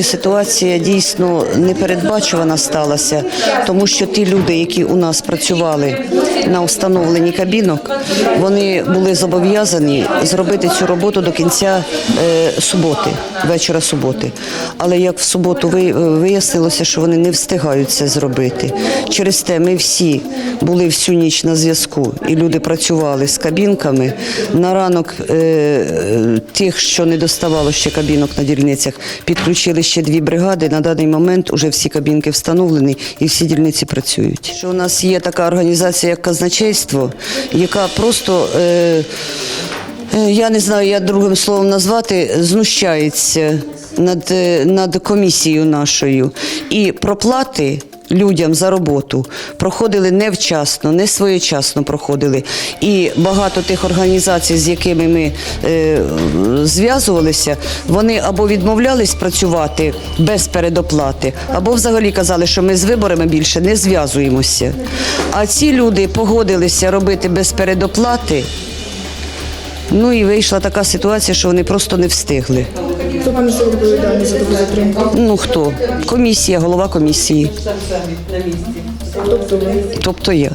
Ситуація дійсно непередбачувана сталася, тому що ті люди, які у нас працювали на встановленні кабінок, вони були зобов'язані зробити цю роботу до кінця е, суботи, вечора суботи. Але як в суботу ви- вияснилося, що вони не встигають це зробити. Через те ми всі були всю ніч на зв'язку, і люди працювали з кабінками. На ранок е, е, тих, що не доставало ще кабінок на дільницях, підключили ще дві бригади. На даний момент вже всі кабінки встановлені і всі дільниці працюють. Що у нас є така організація, як казначейство, яка просто. Е, Е, Я не знаю, як другим словом назвати, знущається над, е, над комісією нашою. І проплати людям за роботу проходили невчасно, не своєчасно проходили. І багато тих організацій, з якими ми е, зв'язувалися, вони або відмовлялись працювати без передоплати, або взагалі казали, що ми з виборами більше не зв'язуємося. А ці люди погодилися робити без передоплати. Ну і вийшла така ситуація, що вони просто не встигли. Хто понесе відповідальність за таку затримку? Ну хто? Комісія, голова комісії, Тобто ви. тобто я.